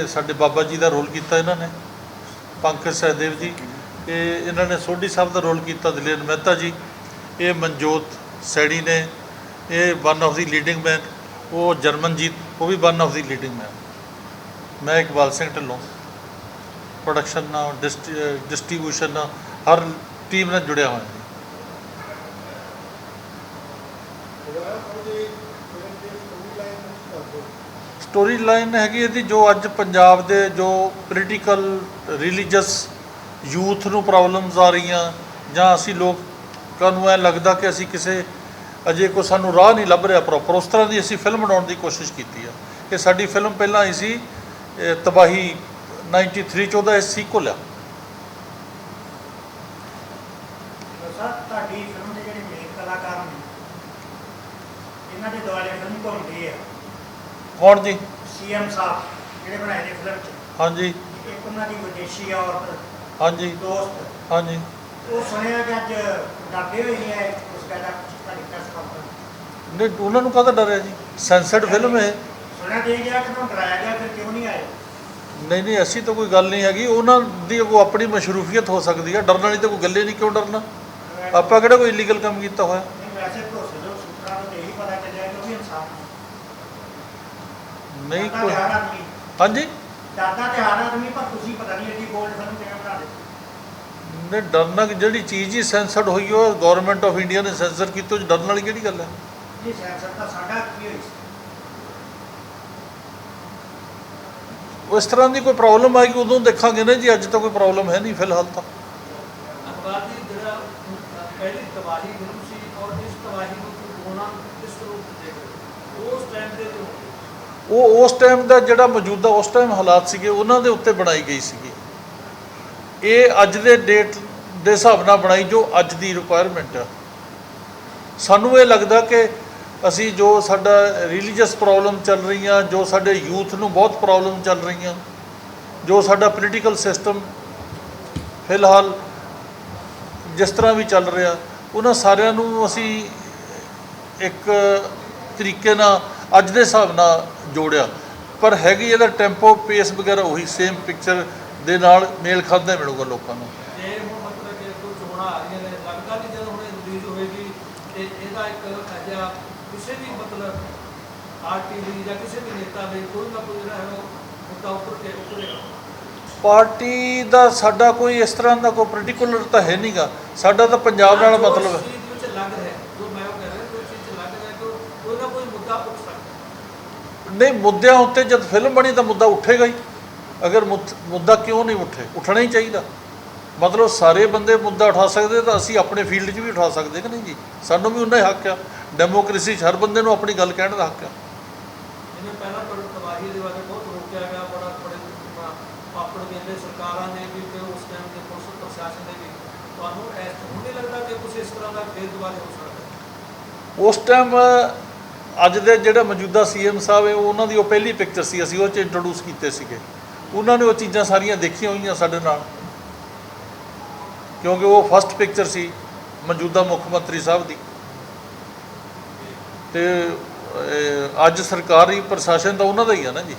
ਸਾਡੇ ਬਾਬਾ ਜੀ ਦਾ ਰੋਲ ਕੀਤਾ ਇਹਨਾਂ ਨੇ, ਪੰਕਜ ਸਹਿਦੇਵ ਜੀ। ਇਹ ਇਹਨਾਂ ਨੇ ਸੋਢੀ ਸਾਹਿਬ ਦਾ ਰੋਲ ਕੀਤਾ, ਦਲੇਰ ਮਹਿਤਾ ਜੀ। ਇਹ ਮਨਜੋਤ ਸੈਣੀ ਨੇ। ਇਹ one of the leading man ਉਹ ਜਰਮਨਜੀਤ, ਉਹ ਵੀ one of the leading man ਮੈਂ ਇਕਬਾਲ ਸਿੰਘ ਢਿੱਲੋਂ। ਪ੍ਰੋਡਕਸ਼ਨ ਨਾਲ ਡਿਸਟ੍ਰੀਬਿਊਸ਼ਨ ਨਾਲ, ਹਰ ਟੀਮ ਨਾਲ ਜੁੜਿਆ ਹੋਇਆ। ਸਟੋਰੀ ਲਾਈਨ ਹੈਗੀ ਇਹਦੀ ਜੋ ਅੱਜ ਪੰਜਾਬ ਦੇ ਜੋ ਪੋਲੀਟੀਕਲ ਰਿਲੀਜੀਅਸ ਯੂਥ ਨੂੰ ਪ੍ਰੋਬਲਮਸ ਆ ਰਹੀਆਂ ਜਾਂ ਅਸੀਂ ਲੋਕਾਂ ਨੂੰ ਐ ਲੱਗਦਾ ਕਿ ਅਸੀਂ ਕਿਸੇ ਅਜੇ ਕੋ ਸਾਨੂੰ ਰਾਹ ਨਹੀਂ ਲੱਭ ਰਿਹਾ ਪ੍ਰੋਪਰ ਉਸ ਤਰ੍ਹਾਂ ਦੀ ਅਸੀਂ ਫਿਲਮ ਬਣਾਉਣ ਦੀ ਕੋਸ਼ਿਸ਼ ਕੀਤੀ ਆ। ਕਿ ਸਾਡੀ ਫਿਲਮ ਪਹਿਲਾਂ ਹੀ ਸੀ, ਇਹ ਤਬਾਹੀ 93 ਚ ਉਹਦਾ ਇਹ ਸੀਕੁਅਲ ਆ ਸਰ ਤੁਹਾਡੀ ਫਿਲਮ ਦੇ ਜਿਹੜੇ ਮੇਨ ਕਲਾਕਾਰ ਨੇ ਇਹਨਾਂ ਦੇ ਦੁਆਲੇ ਫਿਲਮ ਘੁੰਮਦੀ ਹੈ ਕੌਣ ਜੀ? ਸੀਐਮ ਸਾਹਿਬ ਜਿਹੜੇ ਬਣਾਏ ਨੇ ਫਿਲਮ 'ਚ। ਹਾਂਜੀ। ਇੱਕ ਉਹਨਾਂ ਦੀ ਵਿਦੇਸ਼ੀ ਔਰਤ ਹਾਂਜੀ। ਦੋਸਤ। ਹਾਂਜੀ। ਉਹ ਸੁਣਿਆ ਕਿ ਅੱਜ ਡਰਦੇ ਹੋਏ ਹੈ ਉਸ ਗੱਲ ਦਾ ਤੁਹਾਡੀ ਪ੍ਰੈਸ ਕਾਨਫਰੰਸ ਨਹੀਂ ਉਹਨਾਂ ਨੂੰ ਕਾਹਦਾ ਡਰ ਹੈ ਜੀ? ਸੈਂਸਰਡ ਫਿਲਮ ਹੈ ਸੁਣਿਆ ਦੇ ਗਿਆ ਕਿ ਤੁਹਾਨੂੰ ਡਰਾਇਆ ਗਿਆ ਫਿਰ ਕਿਉਂ ਨਹੀਂ ਆਏ? ਨਹੀਂ ਨਹੀਂ ਐਸੀ ਤਾਂ ਕੋਈ ਗੱਲ ਨਹੀਂ ਹੈਗੀ। ਉਹਨਾਂ ਦੀ ਉਹ ਆਪਣੀ ਮਸ਼ਰੂਫੀਅਤ ਹੋ ਸਕਦੀ ਹੈ ਡਰਨ ਵਾਲੀ ਤਾਂ ਕੋਈ ਗੱਲੇ ਨਹੀਂ ਕਿਉਂ ਡਰਨਾ? ਆਪਾਂ ਕਿਹੜਾ ਕੋਈ ਇਲੀਗਲ ਕੰਮ ਕੀਤਾ ਹੋਇਆ? ਨਹੀਂ ਵੈਸੇ ਜੋ ਸੂਤਰਾਂ ਨੂੰ ਤਾਂ ਇਹੀ ਪਤਾ ਚੱਲਿਆ ਕਿ ਉਹ ਵੀ ਇਨਸਾਨ ਨੇ ਨਹੀਂ ਕੋਈ। ਤੇ ਹਰ ਆਦਮੀ। ਹਾਂਜੀ? ਡਰਦਾ ਤੇ ਹਰ ਆਦਮੀ ਪਰ ਤੁਸੀਂ ਪਤਾ ਨਹੀਂ ਐਡੀ ਬੋਲਡ ਫਿਲਮ ਕਿਵੇਂ ਬਣਾ ਦਿੱਤੀ। ਨਹੀਂ ਡਰਨਾ ਕਿ ਜਿਹੜੀ ਚੀਜ਼ ਹੀ ਸੈਂਸਰਡ ਹੋਈ ਉਹ ਗਵਰਨਮੈਂਟ ਆਫ ਇੰਡੀਆ ਨੇ ਸੈਂਸਰ ਕੀਤੀ ਉਹ 'ਚ ਡਰਨ ਵਾਲੀ ਕਿਹੜੀ ਗੱਲ ਹੈ? ਜੀ ਸੈਂਸਰ ਤਾਂ ਸਾਡਾ ਕੀ ਹੋਈ ਸੀ? ਉਸ ਤਰ੍ਹਾਂ ਦੀ ਕੋਈ ਪ੍ਰੋਬਲਮ ਆਏਗੀ ਉਦੋਂ ਦੇਖਾਂਗੇ ਨਾ ਜੀ ਅੱਜ ਤਾਂ ਕੋਈ ਪ੍ਰੋਬਲਮ ਹੈ ਨਹੀਂ ਫਿਲਹਾਲ ਤਾਂ। ਅਖਬਾਰ ਦੀ ਜਿਹੜਾ ਅਹ, ਪਹਿਲੀ ਤਬਾਹੀ ਫਿਲਮ ਸੀ ਔਰ ਇਸ ਤਬਾਹੀ ਨੂੰ ਤੁਸੀਂ ਹੋਣਾ ਕਿਸ ਰੂਪ ਦੇਖ ਰਹੇ ਹੋ? ਉਸ ਟਾਈਮ ਤੇ ਜੋ ਉਹ ਉਸ ਟਾਈਮ ਦਾ ਜਿਹੜਾ ਮੌਜੂਦਾ ਉਸ ਟਾਈਮ ਹਾਲਾਤ ਸੀਗੇ, ਉਹਨਾਂ ਦੇ ਉੱਤੇ ਬਣਾਈ ਗਈ ਸੀਗੀ। ਇਹ ਅੱਜ ਦੇ ਡੇਟ ਦੇ ਹਿਸਾਬ ਨਾਲ ਬਣਾਈ ਜੋ ਅੱਜ ਦੀ ਰਿਕੁਆਇਰਮੈਂਟ ਆ। ਸਾਨੂੰ ਇਹ ਲੱਗਦਾ ਕਿ ਅਸੀਂ ਜੋ ਸਾਡਾ ਰਿਲੀਜੀਅਸ ਪ੍ਰੋਬਲਮ ਚੱਲ ਰਹੀਆਂ, ਜੋ ਸਾਡੇ ਯੂਥ ਨੂੰ ਬਹੁਤ ਪ੍ਰੋਬਲਮ ਚੱਲ ਰਹੀਆਂ, ਜੋ ਸਾਡਾ ਪੋਲੀਟੀਕਲ ਸਿਸਟਮ ਫਿਲਹਾਲ ਜਿਸ ਤਰ੍ਹਾਂ ਵੀ ਚੱਲ ਰਿਹਾ, ਉਹਨਾਂ ਸਾਰਿਆਂ ਨੂੰ ਅਸੀਂ ਇੱਕ ਤਰੀਕੇ ਨਾਲ ਅੱਜ ਦੇ ਹਿਸਾਬ ਨਾਲ ਜੋੜਿਆ। ਪਰ ਹੈਗੀ ਇਹਦਾ ਟੈਂਪੋ ਪੇਸ ਵਗੈਰਾ ਉਹੀ ਸੇਮ ਪਿਕਚਰ ਦੇ ਨਾਲ ਮੇਲ ਖਾਂਦਾ ਮਿਲੂਗਾ ਲੋਕਾਂ ਨੂੰ। ਕਿਸੇ ਵੀ ਮਤਲਬ ਆਰਟੀਵੀ ਜਾਂ ਕਿਸੇ ਵੀ ਨੇਤਾ ਦੇ ਕੋਈ ਕੋਈ ਜਿਹੜਾ ਹੈ ਮੁੱਦਾ ਉੱਪਰ ਉੱਪਰੇਗਾ। ਪਾਰਟੀ ਦਾ ਸਾਡਾ ਕੋਈ ਇਸ ਤਰ੍ਹਾਂ ਦਾ ਕੋਈ ਪਾਰਟਿਕੂਲਰ ਤਾਂ ਹੈ ਨਹੀਂਗਾ ਸਾਡਾ ਤਾਂ ਪੰਜਾਬ ਨਾਲ ਮਤਲਬ ਹੈ ਉਸ ਚੀਜ਼ ਵਿੱਚ ਲੱਗ ਰਿਹਾ ਜੋ ਮੈਂ ਉਹ ਕਹਿ ਰਿਹਾ ਕੋਈ ਚੀਜ਼ 'ਚ ਲੱਗ ਰਿਹਾ ਕਿ ਉਹ- ਕੋਈ ਨਾ ਕੋਈ ਮੁੱਦਾ ਉੱਠ ਸਕਦਾ ਨਹੀਂ ਮੁੱਦਿਆਂ ਉੱਤੇ ਜਦ ਫਿਲਮ ਬਣੀ ਤਾਂ ਮੁੱਦਾ ਉੱਠੇਗਾ ਹੀ। ਅਗਰ ਮੁੱਦ- ਕਿਉਂ ਨਹੀਂ ਉੱਠੇ? ਉੱਠਣਾ ਹੀ ਚਾਹੀਦਾ। ਮਤਲਬ ਸਾਰੇ ਬੰਦੇ ਮੁੱਦਾ ਉਠਾ ਸਕਦੇ ਤਾਂ ਅਸੀਂ ਆਪਣੇ ਫੀਲਡ 'ਚ ਵੀ ਉਠਾ ਸਕਦੇ ਕਿ ਨਹੀਂ ਜੀ? ਸਾਨੂੰ ਵੀ ਉਨਾ ਹੀ ਹੱਕ ਆ। ਡੈਮੋਕ੍ਰੇਸੀ 'ਚ ਹਰ ਬੰਦੇ ਨੂੰ ਆਪਣੀ ਗੱਲ ਕਹਿਣ ਦਾ ਹੱਕ ਆ। ਜਿਵੇਂ ਪਹਿਲਾਂ ਪਰ ਤਬਾਹੀ ਦੇ ਬਾਰੇ ਬਹੁਤ ਰੋਕਿਆ ਗਿਆ। ਬੜਾ ਬੜੇ ਅਹ, ਪਾਪੜ ਕਹਿੰਦੇ ਸਰਕਾਰਾਂ ਨੇ ਵੀ ਤੇ ਉਸ ਟਾਈਮ ਦੇ ਪੁਲਿਸ ਪ੍ਰਸ਼ਾਸਨ ਨੇ ਵੀ। ਤੁਹਾਨੂੰ ਐਸ ਹੁਣ ਨਹੀਂ ਲੱਗਦਾ ਕਿ ਕੁਝ ਇਸ ਤਰ੍ਹਾਂ ਦਾ ਫੇਰ ਦੁਬਾਰਾ ਹੋ ਸਕਦਾ? ਹੈ? ਉਸ ਟਾਈਮ ਅੱਜ ਦੇ ਜਿਹੜੇ ਮੌਜੂਦਾ ਸੀਐਮ ਸਾਹਿਬ ਹੈ, ਉਹਨਾਂ ਦੀ ਉਹ ਪਹਿਲੀ ਪਿਕਚਰ ਸੀ, ਅਸੀਂ ਉਹ ਚ ਇੰਟਰੋਡਿਊਸ ਕੀਤੇ ਸੀਗੇ। ਉਹਨਾਂ ਨੇ ਉਹ ਚੀਜ਼ਾਂ ਸਾਰੀਆਂ ਦੇਖੀਆਂ ਹੋਈਆਂ ਸਾਡੇ ਨਾਲ। ਕਿਉਂਕਿ ਉਹ ਫਸਟ ਪਿਕਚਰ ਸੀ, ਮੌਜੂਦਾ ਮੁੱਖ ਮੰਤਰੀ ਸਾਹਿਬ ਦੀ। ਤੇ ਅੱਜ ਸਰਕਾਰੀ ਪ੍ਰਸ਼ਾਸਨ ਤਾਂ ਉਹਨਾਂ ਦਾ ਹੀ ਆ ਨਾ ਜੀ।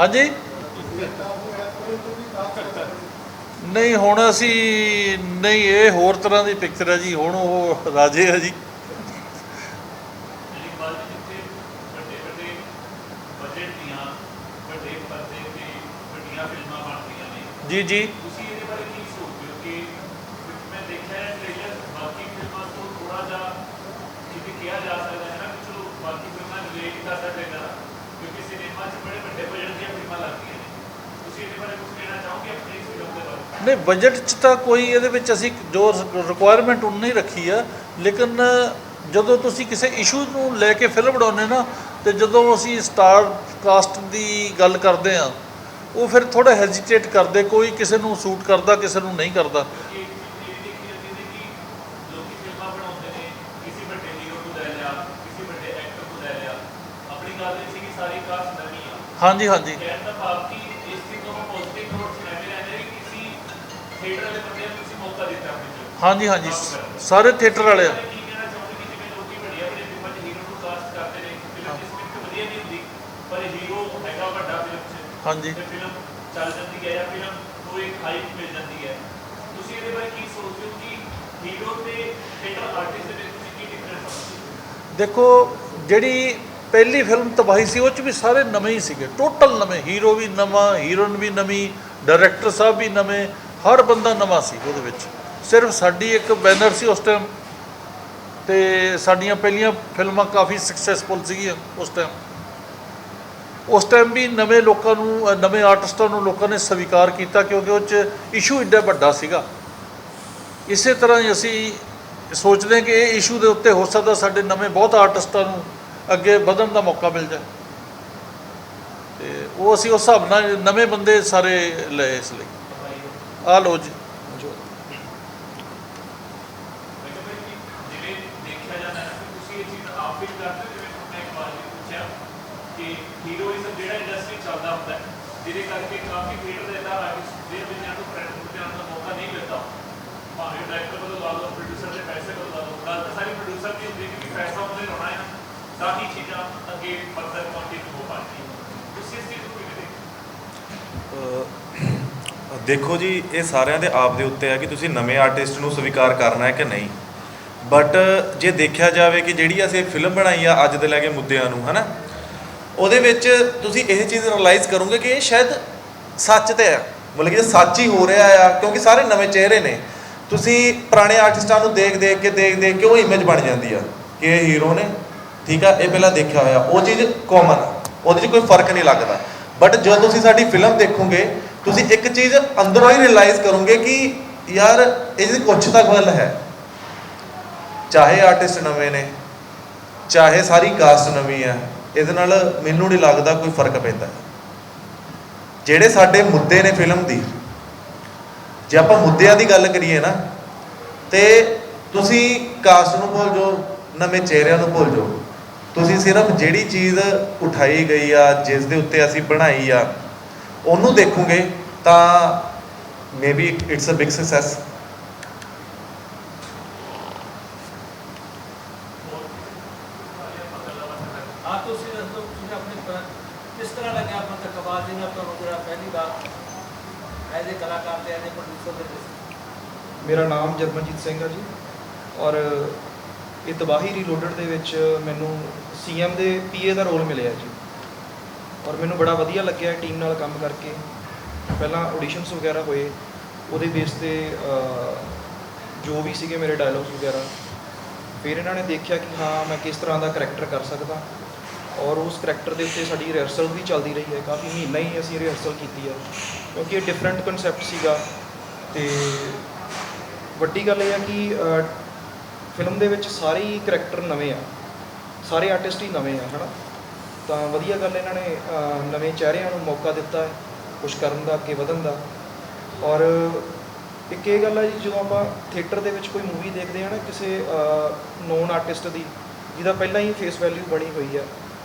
ਹਾਂਜੀ? ਨਹੀਂ ਹੁਣ ਅਸੀਂ ਨਹੀਂ ਇਹ ਹੋਰ ਤਰ੍ਹਾਂ ਦੀ ਪਿਕਚਰ ਹੈ ਜੀ ਹੁਣ ਉਹ ਰਾਜੇ ਹੈ ਜੀ। ਜਿਹੜੀ ਗੱਲ ਜਿੱਥੇ ਵੱਡੇ ਵੱਡੇ ਬਜਟ ਦੀਆਂ ਵੱਡੇ ਪਰਦੇ ਤੇ ਵੱਡੀਆਂ ਫਿਲਮਾਂ ਬਣਦੀਆਂ ਨੇ ਜੀ ਜੀ ਤੁਸੀਂ ਇਹਦੇ ਬਾਰੇ ਕੀ ਸੋਚਦੇ ਹੋ ਕਿ ਮੈਂ ਦੇਖਿਆ ਹੈ ਟ੍ਰੇਲਰ ਬਾਕੀ ਫਿਲਮਾਂ ਤੋਂ ਥੋੜਾ ਜਿਹਾ ਜਿਵੇਂ ਕਿਹਾ ਜਾ ਸਕਦਾ ਹੈ ਨਾ ਕਿ ਚਲੋ ਬਾਕੀ ਫਿਲਮਾਂ ਰਿਲੇਟ ਕਰ ਸਕਦੇ ਨਾ ਕਿਉਂਕਿ ਸਿਨੇਮਾ 'ਚ ਬੜੇ ਵੱਡੇ ਬਜਟ ਦੀਆਂ ਫਿਲਮਾਂ ਲੱਗਦੀਆਂ ਨੇ ਤੁਸੀਂ ਇਹਦੇ ਬਾਰੇ ਕੁਝ ਕਹਿਣਾ ਚਾਹੋਗੇ ਆਪਣੀ ਇਸ ਫਿਲਮ ਦੇ ਬਾਰੇ ਨਹੀਂ ਬਜਟ 'ਚ ਤਾਂ ਕੋਈ ਇਹਦੇ ਵਿੱਚ ਅਸੀਂ ਜੋ ਰਿਕੁਆਇਰਮੈਂਟ ਉਨੀ ਰੱਖੀ ਆ, ਲੇਕਿਨ ਜਦੋਂ ਤੁਸੀਂ ਕਿਸੇ ਇਸ਼ੂ ਨੂੰ ਲੈ ਕੇ ਫਿਲਮ ਬਣਾਉਂਦੇ ਨਾ, ਤੇ ਜਦੋਂ ਅਸੀਂ ਸਟਾਰ ਕਾਸਟ ਦੀ ਗੱਲ ਕਰਦੇ ਆ ਉਹ ਫਿਰ ਥੋੜਾ ਹੈਜ਼ਿਟੇਟ ਕਰਦੇ, ਕੋਈ ਕਿਸੇ ਨੂੰ ਸੂਟ ਕਰਦਾ, ਕਿਸੇ ਨੂੰ ਨਹੀਂ ਕਰਦਾ। ਹਾਂਜੀ ਹਾਂਜੀ। ਥੀਏਟਰ ਵਾਲੇ ਬੰਦੇ ਨੂੰ ਤੁਸੀਂ ਮੌਕਾ ਦਿੱਤਾ ਆਪਣੇ ਚ ਹਾਂਜੀ ਹਾਂਜੀ। ਸਾਰੇ ਥੀਏਟਰ ਵਾਲੇ ਆ। ਕੀ ਕਹਿਣਾ ਚਾਹੁੰਦੇ ਕਿ ਜਿਵੇਂ ਲੋਕੀ ਵੱਡੀਆਂ ਵੱਡੀਆਂ ਫਿਲਮਾਂ 'ਚ ਹੀਰੋ ਨੂੰ ਕਾਸਟ ਕਰਦੇ ਨੇ ਫਿਲਮ ਦੀ ਸਕ੍ਰਿਪਟ ਵਧੀਆ ਨਹੀਂ ਹੁੰਦੀ ਪਰ ਹੀਰੋ ਹੈਗਾ ਵੱਡਾ ਫਿਲਮ 'ਚ। ਹਾਂਜੀ। ਤੇ ਫਿਲਮ ਚੱਲ ਜਾਂਦੀ ਹੈ ਜਾਂ ਫਿਲਮ ਨੂੰ ਇੱਕ ਹਾਈਪ ਮਿਲ ਜਾਂਦੀ ਹੈ। ਤੁਸੀਂ ਇਹਦੇ ਬਾਰੇ ਕੀ ਸੋਚਦੇ ਹੋ ਕਿ ਹੀਰੋ ਤੇ ਥੀਏਟਰ ਆਰਟਿਸਟ ਦੇ ਵਿੱਚ ਤੁਸੀਂ ਕੀ ਡਿਫਰੈਂਸ ਸਮਝਦੇ ਹੋ? ਦੇਖੋ ਜਿਹੜੀ ਪਹਿਲੀ ਫਿਲਮ ਤਬਾਹੀ ਸੀ ਉਹ ਚ ਵੀ ਸਾਰੇ ਨਵੇਂ ਹੀ ਸੀਗੇ। ਟੋਟਲ ਨਵੇਂ। ਹੀਰੋ ਵੀ ਨਵਾਂ ਹੀਰੋਇਨ ਵੀ ਨਵੀਂ ਡਾਇਰੈਕਟਰ ਸਾਹਿਬ ਵੀ ਨਵੇਂ। ਹਰ ਬੰਦਾ ਨਵਾਂ ਸੀ ਉਹਦੇ ਵਿੱਚ। ਸਿਰਫ ਸਾਡੀ ਇੱਕ ਬੈਨਰ ਸੀ ਉਸ ਟਾਈਮ ਤੇ ਸਾਡੀਆਂ ਪਹਿਲੀਆਂ ਫਿਲਮਾਂ ਕਾਫੀ ਸਕਸੈਸਫੁਲ ਸੀਗੀਆਂ ਉਸ ਟਾਈਮ ਉਸ ਟਾਈਮ ਵੀ ਨਵੇਂ ਲੋਕਾਂ ਨੂੰ ਨਵੇਂ ਆਰਟਿਸਟਾਂ ਨੂੰ ਲੋਕਾਂ ਨੇ ਸਵੀਕਾਰ ਕੀਤਾ ਕਿਉਂਕਿ ਉਹ ਚ ਇਸ਼ੂ ਇੱਡਾ ਵੱਡਾ ਸੀਗਾ। ਇਸੇ ਤਰ੍ਹਾਂ ਹੀ ਅਸੀਂ ਸੋਚਦੇ ਹਾਂ ਕਿ ਇਹ ਇਸ਼ੂ ਦੇ ਉੱਤੇ ਹੋ ਸਕਦਾ ਸਾਡੇ ਨਵੇਂ ਬਹੁਤ ਆਰਟਿਸਟਾਂ ਨੂੰ ਅੱਗੇ ਵਧਣ ਦਾ ਮੌਕਾ ਮਿਲ ਜਾਏ। ਤੇ ਉਹ ਅਸੀਂ ਉਸ ਹਿਸਾਬ ਨਾਲ ਨਵੇਂ ਬੰਦੇ ਸਾਰੇ ਲਏ ਇਸ ਲਈ। ਆ ਲਓ ਜੀ। ਹੀਰੋਇਜ਼ਮ ਜਿਹੜਾ ਇੰਡਸਟਰੀ ਚੱਲਦਾ ਹੁੰਦਾ ਜਿਹਦੇ ਕਰਕੇ ਕਾਫੀ ਥੀਏਟਰ ਦੇ ਇਦਾਂ ਆਰਟਿਸਟ ਦੇ ਵਿਚਾਰ ਨੂੰ ਪ੍ਰੈਜ਼ੈਂਟ ਕਰਨ ਦਾ ਮੌਕਾ ਨਹੀਂ ਮਿਲਦਾ। ਭਾਵੇਂ ਡਾਇਰੈਕਟਰ ਵੱਲੋਂ ਲਾ ਲਓ ਪ੍ਰੋਡਿਊਸਰ ਦੇ ਪੈਸੇ ਵੱਲੋਂ ਲਾ ਲਓ ਗੱਲ ਤਾਂ ਸਾਰੀ ਪ੍ਰੋਡਿਊਸਰ ਦੀ ਹੁੰਦੀ ਕਿ ਪੈਸਾ ਉਹਨੇ ਲਾਉਣਾ ਹੈ ਤਾਂ ਹੀ ਚੀਜ਼ਾਂ ਅੱਗੇ ਫਰਦਰ ਕੰਟੀਨਿਊ ਹੋ ਪਾਣਗੀਆਂ ਤੁਸੀਂ ਇਸ ਚੀਜ਼ ਨੂੰ ਕਿਵੇਂ ਦੇਖਦੇ ਦੇਖੋ ਜੀ, ਇਹ ਸਾਰਿਆਂ ਦੇ ਆਪ ਦੇ ਉੱਤੇ ਹੈ ਕਿ ਤੁਸੀਂ ਨਵੇਂ ਆਰਟਿਸਟ ਨੂੰ ਸਵੀਕਾਰ ਕਰਨਾ ਹੈ ਕਿ ਨਹੀਂ। ਬਟ ਜੇ ਦੇਖਿਆ ਜਾਵੇ ਕਿ ਜਿਹੜੀ ਅਸੀਂ ਫਿਲਮ ਬਣਾਈ ਆ ਅੱਜ ਦੇ ਲੈ ਕੇ ਮੁੱਦਿਆਂ ਨੂੰ, ਹਨਾ, ਉਹਦੇ ਵਿੱਚ ਤੁਸੀਂ ਇਹ ਚੀਜ਼ ਰਿਅਲਾਈਜ਼ ਕਰੋਗੇ ਕਿ ਇਹ ਸ਼ਾਇਦ ਸੱਚ ਤੇ ਹੈ ਮਤਲਬ ਕਿ ਇਹ ਸੱਚ ਹੀ ਹੋ ਰਿਹਾ ਆ, ਕਿਉਂਕਿ ਸਾਰੇ ਨਵੇਂ ਚਿਹਰੇ ਨੇ। ਤੁਸੀਂ ਪੁਰਾਣੇ ਆਰਟਿਸਟਾਂ ਨੂੰ ਦੇਖ ਦੇਖ ਕੇ, ਦੇਖ ਦੇਖ ਕੇ ਉਹ ਇਮੇਜ ਬਣ ਜਾਂਦੀ ਆ ਕਿ ਇਹ ਹੀਰੋ ਨੇ, ਠੀਕ ਆ? ਇਹ ਪਹਿਲਾਂ ਦੇਖਿਆ ਹੋਇਆ, ਉਹ ਚੀਜ਼ ਕਾਮਨ ਆ। ਉਹਦੇ 'ਚ ਕੋਈ ਫ਼ਰਕ ਨਹੀਂ ਲੱਗਦਾ। ਬਟ ਜਦੋਂ ਤੁਸੀਂ ਸਾਡੀ ਫਿਲਮ ਦੇਖੋਗੇ ਤੁਸੀਂ ਇੱਕ ਚੀਜ਼ ਅੰਦਰੋਂ ਹੀ ਰਿਅਲਾਈਜ਼ ਕਰੋਗੇ ਕਿ ਯਾਰ ਇਹਦੀ ਕੁਛ ਤਾਂ ਗੱਲ ਹੈ, ਚਾਹੇ ਆਰਟਿਸਟ ਨਵੇਂ ਨੇ, ਚਾਹੇ ਸਾਰੀ ਕਾਸਟ ਨਵੀਂ ਹੈ, ਇਹਦੇ ਨਾਲ ਮੈਨੂੰ ਨਹੀਂ ਲੱਗਦਾ ਕੋਈ ਫ਼ਰਕ ਪੈਂਦਾ। ਜਿਹੜੇ ਸਾਡੇ ਮੁੱਦੇ ਨੇ ਫਿਲਮ ਦੀ, ਜੇ ਆਪਾਂ ਮੁੱਦਿਆਂ ਦੀ ਗੱਲ ਕਰੀਏ ਨਾ, ਤੇ ਤੁਸੀਂ ਕਾਸਟ ਨੂੰ ਭੁੱਲ ਜਾਓ, ਨਵੇਂ ਚਿਹਰਿਆਂ ਨੂੰ ਭੁੱਲ ਜਾਓ। ਤੁਸੀਂ ਸਿਰਫ ਜਿਹੜੀ ਚੀਜ਼ ਉਠਾਈ ਗਈ ਆ, ਜਿਸ ਦੇ ਉੱਤੇ ਅਸੀਂ ਬਣਾਈ ਆ ਉਹਨੂੰ ਦੇਖੋਗੇ ਤਾਂ maybe it's a big success ਆ ਤੁਸੀਂ ਦੱਸੋ ਤੁਸੀਂ ਆਪਣੇ ਪ- ਕਿਸ ਤਰ੍ਹਾਂ ਲੱਗਿਆ ਮਤਲਬ ਕਬਾਲ ਜੀ ਨਾਲ ਤੁਹਾਨੂੰ ਜਿਹੜਾ ਪਹਿਲੀ ਵਾਰ ਐਜ਼ ਏ ਕਲਾਕਾਰ ਤੇ ਐਜ਼ ਏ ਪ੍ਰੋਡਿਊਸਰ ਦੇ ਵਿੱਚ ਮੇਰਾ ਨਾਮ ਜਰਮਨਜੀਤ ਸਿੰਘ ਹੈ ਜੀ ਔਰ ਇਹ ਤਬਾਹੀ ਰੀਲੋਡਡ ਦੇ ਵਿੱਚ ਮੈਨੂੰ ਸੀਐਮ ਦੇ ਪੀਏ ਦਾ ਰੋਲ ਮਿਲਿਆ ਜੀ। ਔਰ ਮੈਨੂੰ ਬੜਾ ਵਧੀਆ ਲੱਗਿਆ ਟੀਮ ਨਾਲ ਕੰਮ ਕਰਕੇ। ਪਹਿਲਾਂ ਆਡੀਸ਼ਨਸ ਵਗੈਰਾ ਹੋਏ, ਉਹਦੇ ਬੇਸ ਤੇ ਜੋ ਵੀ ਸੀਗੇ ਮੇਰੇ ਡਾਇਲੌਗਸ ਵਗੈਰਾ, ਫਿਰ ਇਹਨਾਂ ਨੇ ਦੇਖਿਆ ਕਿ ਹਾਂ, ਮੈਂ ਕਿਸ ਤਰ੍ਹਾਂ ਦਾ ਕਰੈਕਟਰ ਕਰ ਸਕਦਾ। ਔਰ ਉਸ ਕਰੈਕਟਰ ਦੇ ਉੱਤੇ ਸਾਡੀ ਰਿਹਰਸਲ ਵੀ ਚੱਲਦੀ ਰਹੀ ਹੈ, ਕਾਫੀ ਮਹੀਨਾ ਹੀ ਅਸੀਂ ਰਿਹਰਸਲ ਕੀਤੀ ਹੈ। ਕਿਉਂਕਿ ਇਹ ਡਿਫਰੈਂਟ ਕਨਸੈਪਟ ਸੀਗਾ ਤੇ ਵੱਡੀ ਗੱਲ ਇਹ ਆ ਕਿ ਫਿਲਮ ਦੇ ਵਿੱਚ ਸਾਰੇ ਹੀ ਕਰੈਕਟਰ ਨਵੇਂ ਆ। ਸਾਰੇ ਆਰਟਿਸਟ ਹੀ ਨਵੇਂ ਆ, ਹਨਾ? ਤਾਂ ਵਧੀਆ ਗੱਲ ਇਹਨਾਂ ਨੇ ਨਵੇਂ ਚਿਹਰਿਆਂ ਨੂੰ ਮੌਕਾ ਦਿੱਤਾ ਹੈ ਕੁਝ ਕਰਨ ਦਾ ਅੱਗੇ ਵਧਣ ਦਾ। ਔਰ ਇੱਕ ਇਹ ਗੱਲ ਹੈ ਜੀ, ਜਦੋਂ ਆਪਾਂ ਥੀਏਟਰ ਦੇ ਵਿੱਚ ਕੋਈ ਮੂਵੀ ਦੇਖਦੇ ਹਾਂ ਨਾ, ਕਿਸੇ ਨੋਨ ਆਰਟਿਸਟ ਦੀ, ਜਿਹਦਾ ਪਹਿਲਾਂ ਹੀ ਫੇਸ ਵੈਲਿਊ ਬਣੀ ਹੋਈ ਹੈ,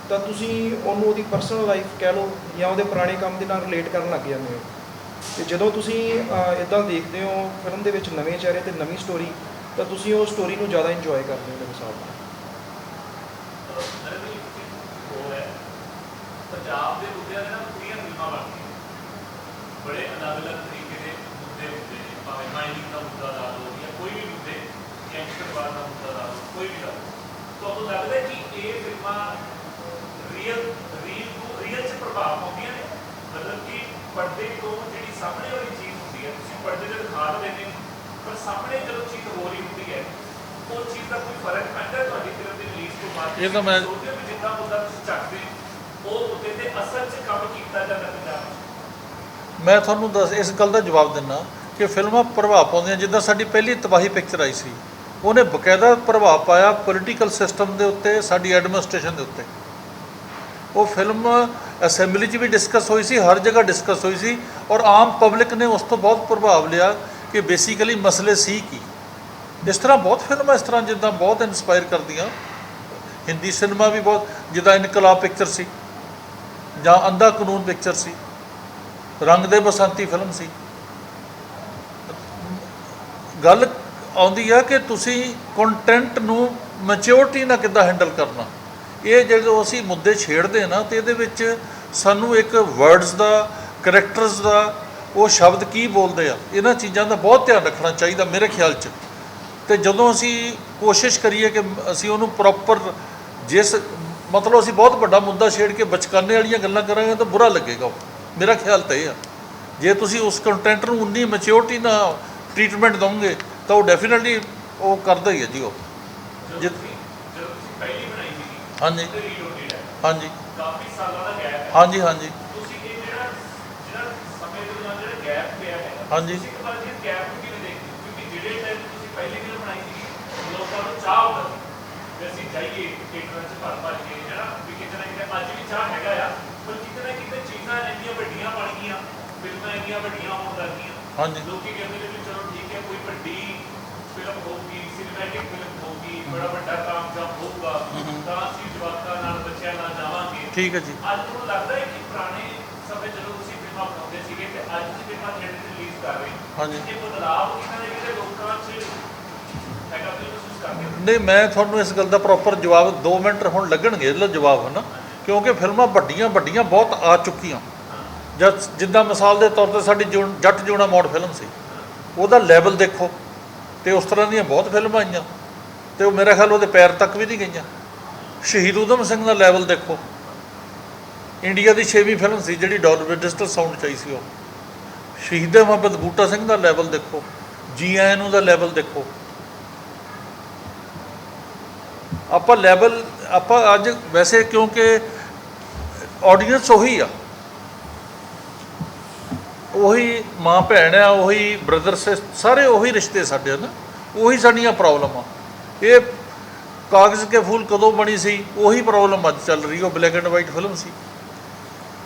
ਤਾਂ ਤੁਸੀਂ ਉਹਨੂੰ ਉਹਦੀ ਪਰਸਨਲ ਲਾਈਫ ਕਹਿ ਲਓ ਜਾਂ ਉਹਦੇ ਪੁਰਾਣੇ ਕੰਮ ਦੇ ਨਾਲ ਰਿਲੇਟ ਕਰਨ ਲੱਗ ਜਾਂਦੇ ਹੋ। ਤੇ ਜਦੋਂ ਤੁਸੀਂ ਇਦਾਂ ਦੇਖਦੇ ਹੋ ਫਿਲਮ ਦੇ ਵਿੱਚ ਨਵੇਂ ਚਿਹਰੇ ਤੇ ਨਵੀਂ ਸਟੋਰੀ ਤਾਂ ਤੁਸੀਂ ਉਹ ਸਟੋਰੀ ਨੂੰ ਜ਼ਿਆਦਾ ਇੰਜੋਏ ਕਰਦੇ ਹੋ ਮੇਰੇ ਹਿਸਾਬ ਨਾਲ ਨਰਮੀ ਉਹ ਹੈ ਪੰਜਾਬ ਦੇ ਮੁੱਦਿਆਂ ਦੇ ਨਾਲ ਪੂਰੀਆਂ ਫਿਲਮਾਂ ਬਣਦੀਆਂ ਬੜੇ ਅਲੱਗ-ਅਲੱਗ ਤਰੀਕੇ ਦੇ ਮੁੱਦੇ ਹੁੰਦੇ ਨੇ। ਭਾਵੇਂ ਮਾਈਨਿੰਗ ਦਾ ਮੁੱਦਾ ਲਾ ਲਓ ਜਾਂ ਕੋਈ ਵੀ ਮੁੱਦੇ ਗੈਂਗਸਟਰਵਾਦ ਦਾ ਮੁੱਦਾ ਲਾ ਲਓ ਕੋਈ ਵੀ ਲਾ ਲਓ। ਤੁਹਾਨੂੰ ਲੱਗਦਾ ਕਿ ਇਹ ਫਿਲਮਾਂ ਰੀਅਲ ਰੀਲ ਨੂੰ ਰੀਅਲ 'ਚ ਪ੍ਰਭਾਵ ਪਾਉਂਦੀਆਂ ਨੇ। ਮਤਲਬ ਕਿ ਪਰਦੇ ਤੋਂ ਜਿਹੜੀ ਸਾਹਮਣੇ ਵਾਲੀ ਚੀਜ਼ ਹੁੰਦੀ ਹੈ ਤੁਸੀਂ ਪਰਦੇ ਤੇ ਦਿਖਾ ਦਿੰਦੇ ਪਰ ਸਾਹਮਣੇ ਜਦੋਂ ਚੀਜ਼ ਹੋ ਰਹੀ ਹੁੰਦੀ ਹੈ ਉਹ ਚੀਜ਼ ਦਾ ਕੋਈ ਫ਼ਰਕ ਪੈਂਦਾ ਤੁਹਾਡੀ ਫਿਲਮ ਦੀ ਰਿਲੀਜ਼ ਤੋਂ ਬਾਅਦ? ਇਹ ਤਾਂ ਮੈਂ- ਜਿੱਦਾਂ ਮੁੱਦਾ ਤੁਸੀਂ ਚੱਕਦੇ ਉਹ ਮੁੱਦੇ ਤੇ ਅਸਲ 'ਚ ਕੰਮ ਕੀਤਾ ਜਾਂਦਾ ਪੰਜਾਬ ਮੈਂ ਤੁਹਾਨੂੰ ਦੱਸ, ਇਸ ਗੱਲ ਦਾ ਜਵਾਬ ਦਿੰਦਾ ਕਿ ਫਿਲਮਾਂ ਪ੍ਰਭਾਵ ਪਾਉਂਦੀਆਂ, ਜਿੱਦਾਂ ਸਾਡੀ ਪਹਿਲੀ ਤਬਾਹੀ ਪਿਕਚਰ ਆਈ ਸੀ, ਉਹਨੇ ਬਕਾਇਦਾ ਪ੍ਰਭਾਵ ਪਾਇਆ ਪੋਲੀਟੀਕਲ ਸਿਸਟਮ ਦੇ ਉੱਤੇ, ਸਾਡੀ ਐਡਮਿਨਿਸਟ੍ਰੇਸ਼ਨ ਦੇ ਉੱਤੇ। ਉਹ ਫਿਲਮ ਅਸੈਂਬਲੀ 'ਚ ਵੀ ਡਿਸਕਸ ਹੋਈ ਸੀ, ਹਰ ਜਗ੍ਹਾ ਡਿਸਕਸ ਹੋਈ ਸੀ ਔਰ ਆਮ ਪਬਲਿਕ ਨੇ ਉਸ ਤੋਂ ਬਹੁਤ ਪ੍ਰਭਾਵ ਲਿਆ ਕਿ ਬੇਸਿਕਲੀ ਮਸਲੇ ਸੀ ਕੀ। ਇਸ ਤਰ੍ਹਾਂ ਬਹੁਤ ਫਿਲਮਾਂ ਇਸ ਤਰ੍ਹਾਂ ਜਿੱਦਾਂ ਬਹੁਤ ਇਨਸਪਾਇਰ ਕਰਦੀਆਂ। ਹਿੰਦੀ ਸਿਨੇਮਾ ਵੀ ਬਹੁਤ, ਜਿੱਦਾਂ ਇਨਕਲਾਬ ਪਿਕਚਰ ਸੀ। ਜਾਂ ਅੰਧਾ ਕਾਨੂੰਨ ਪਿਕਚਰ ਸੀ। ਰੰਗ ਦੇ ਬਸੰਤੀ ਫਿਲਮ ਸੀ। ਗੱਲ ਆਉਂਦੀ ਆ ਕਿ ਤੁਸੀਂ ਕੰਟੈਂਟ ਨੂੰ ਮੈਚਿਓਰਟੀ ਨਾਲ ਕਿੱਦਾਂ ਹੈਂਡਲ ਕਰਨਾ। ਇਹ ਜਦੋਂ ਅਸੀਂ ਮੁੱਦੇ ਛੇੜਦੇ ਹਾਂ ਨਾ, ਤੇ ਇਹਦੇ ਵਿੱਚ ਸਾਨੂੰ ਇੱਕ ਵਰਡਸ ਦਾ ਕਰੈਕਟਰਸ ਦਾ, ਉਹ ਸ਼ਬਦ ਕੀ ਬੋਲਦੇ ਆ, ਇਹਨਾਂ ਚੀਜ਼ਾਂ ਦਾ ਬਹੁਤ ਧਿਆਨ ਰੱਖਣਾ ਚਾਹੀਦਾ ਮੇਰੇ ਖਿਆਲ 'ਚ। ਤੇ ਜਦੋਂ ਅਸੀਂ ਕੋਸ਼ਿਸ਼ ਕਰੀਏ ਕਿ ਅਸੀਂ ਉਹਨੂੰ ਪ੍ਰੋਪਰ ਜਿਸ ਮਤਲਬ ਅਸੀਂ ਬਹੁਤ ਵੱਡਾ ਮੁੱਦਾ ਛੇੜ ਕੇ ਬਚਕਾਨੇ ਵਾਲੀਆਂ ਗੱਲਾਂ ਕਰਾਂਗੇ ਤਾਂ ਬੁਰਾ ਲੱਗੇਗਾ ਉਹ। ਮੇਰਾ ਖਿਆਲ ਤਾਂ ਇਹ ਆ। ਜੇ ਤੁਸੀਂ ਉਸ ਕੰਟੈਂਟ ਨੂੰ ਉਨੀ ਮੈਚਿਓਰਟੀ ਨਾਲ ਟ੍ਰੀਟਮੈਂਟ ਦਵੋਗੇ ਤਾਂ ਉਹ ਡੈਫੀਨਿਟਲੀ ਉਹ ਕਰਦਾ ਹੀ ਹੈ ਜੀ ਉਹ। ਜਿ- ਹਾਂਜੀ। ਹਾਂਜੀ। ਕਾਫੀ ਸਾਲਾਂ ਦਾ ਗੈਪ ਹੈ ਹਾਂਜੀ ਹਾਂਜੀ। ਤੁਸੀਂ ਇਹ ਜਿਹੜਾ ਜਿਹੜਾ ਸਮੇਂ ਦੇ ਨਾਲ ਜਿਹੜਾ ਗੈਪ ਪਿਆ ਹੈ ਹਾਂਜੀ। ਤੁਸੀਂ ਇੱਕ ਵਾਰ ਇਹ ਗੈਪ ਨੂੰ ਕਿਵੇਂ ਦੇਖਦੇ ਹੋ? ਕਿਉਂਕਿ ਜਿਹੜੇ ਟਾਈਮ ਤੁਸੀਂ ਪਹਿਲੀ ਫਿਲਮ ਬਣਾਈ ਸੀ ਲੋਕਾਂ ਨੂੰ ਚਾਹ ਹੁੰਦਾ ਸੀ। ਵੀ ਅਸੀਂ ਜਾਈਏ ਥੀਏਟਰਾਂ 'ਚ ਭਰ ਭਰ ਕੇ ਜਿਹੜਾ ਵੀ ਕਿਤੇ ਨਾ ਕਿਤੇ ਅੱਜ ਵੀ ਚਾਹ ਹੈਗਾ ਆ ਪਰ ਕਿਤੇ ਨਾ ਕਿਤੇ ਚੀਜ਼ਾਂ ਇੰਨੀਆਂ ਵੱਡੀਆਂ ਬਣ ਗਈਆਂ ਫਿਲਮਾਂ ਇੰਨੀਆਂ ਵੱਡੀਆਂ ਹੋਣ ਲੱਗ ਗਈਆਂ। ਹਾਂਜੀ। ਲੋਕੀ ਕਹਿੰਦੇ ਨੇ ਵੀ ਚਲੋ ਠੀਕ ਹੈ ਕੋਈ ਵੱਡੀ ਫਿਲਮ ਹੋਊਗੀ ਸਿਨੇਮੈਟਿਕ ਫਿਲਮ ਹੋਊਗੀ ਬੜਾ ਵੱਡਾ ਕਾਮਯਾਬ ਹੋਊਗਾ ਤਾਂ ਅਸੀਂ ਜਵਾਕਾਂ ਨਾਲ ਬੱਚਿਆਂ ਨਾਲ ਜਾਵਾਂਗੇ। ਠੀਕ ਹੈ ਜੀ। ਅੱਜ ਤੁਹਾਨੂੰ ਲੱਗਦਾ ਹੈ ਕਿ ਪੁਰਾਣੇ ਸਮੇਂ ਜਦੋਂ ਤੁਸੀਂ ਫਿਲਮਾਂ ਬਣਾਉਂਦੇ ਸੀਗੇ ਤੇ ਅੱਜ ਦੀ ਫਿਲਮਾਂ ਜਿਹੜੇ ਰਿਲੀਜ਼ ਕਰ ਰਹੇ ਹਾਂਜੀ। ਇਹ ਬਦਲਾਅ ਕਿਤੇ ਨਾ ਕਿਤੇ ਲੋਕਾਂ 'ਚ ਨਹੀਂ, ਮੈਂ ਤੁਹਾਨੂੰ ਇਸ ਗੱਲ ਦਾ ਪ੍ਰੋਪਰ ਜਵਾਬ 2 ਮਿੰਟ ਹੁਣ ਲੱਗਣਗੇ, ਇਹਦਾ ਜਵਾਬ ਹੈ ਨਾ ਕਿਉਂਕਿ ਫਿਲਮਾਂ ਵੱਡੀਆਂ ਵੱਡੀਆਂ ਬਹੁਤ ਆ ਚੁੱਕੀਆਂ। ਜਦ ਜਿੱਦਾਂ ਮਿਸਾਲ ਦੇ ਤੌਰ ਤੇ ਸਾਡੀ ਜੂਨ- ਜੱਟ ਜੂਣਾ ਮੋੜ ਫਿਲਮ ਸੀ, ਉਹਦਾ ਲੈਵਲ ਦੇਖੋ, ਤੇ ਉਸ ਤਰ੍ਹਾਂ ਦੀਆਂ ਬਹੁਤ ਫਿਲਮਾਂ ਆਈਆਂ, ਤੇ ਉਹ ਮੇਰੇ ਖਿਆਲ ਉਹਦੇ ਪੈਰ ਤੱਕ ਵੀ ਨਹੀਂ ਗਈਆਂ। ਸ਼ਹੀਦ ਊਧਮ ਸਿੰਘ ਦਾ ਲੈਵਲ ਦੇਖੋ, ਇੰਡੀਆ ਦੀ 6ਵੀਂ ਫਿਲਮ ਸੀ ਜਿਹੜੀ ਡਾਲਬੀ ਡਿਜੀਟਲ ਸਾਊਂਡ ਚ ਆਈ ਸੀ ਉਹ। ਸ਼ਹੀਦ ਮੁਹੱਬਤ ਬੂਟਾ ਸਿੰਘ ਦਾ ਲੈਵਲ ਦੇਖੋ ਜੀ ਆਇਆਂ ਨੂੰ ਦਾ ਲੈਵਲ ਦੇਖੋ ਆਪਾਂ ਲੈਵਲ ਆਪਾਂ ਅੱਜ ਵੈਸੇ ਕਿਉਂਕਿ ਆਡੀਅנס ਉਹੀ ਆ। ਉਹੀ ਮਾਂ ਭੈਣ ਆ, ਉਹੀ ਬ੍ਰਦਰ ਸਾਰੇ ਉਹੀ ਰਿਸ਼ਤੇ ਸਾਡੇ ਹਨ ਉਹੀ ਸਾਡੀਆਂ ਪ੍ਰੋਬਲਮ ਆ। ਇਹ ਕਾਗਜ਼ ਕੇ ਫੂਲ ਕਦੋਂ ਬਣੀ ਸੀ, ਉਹੀ ਪ੍ਰੋਬਲਮ ਅੱਜ ਚੱਲ ਰਹੀ ਉਹ ਬਲੈਕ ਐਂਡ ਵਾਈਟ ਫਿਲਮ ਸੀ।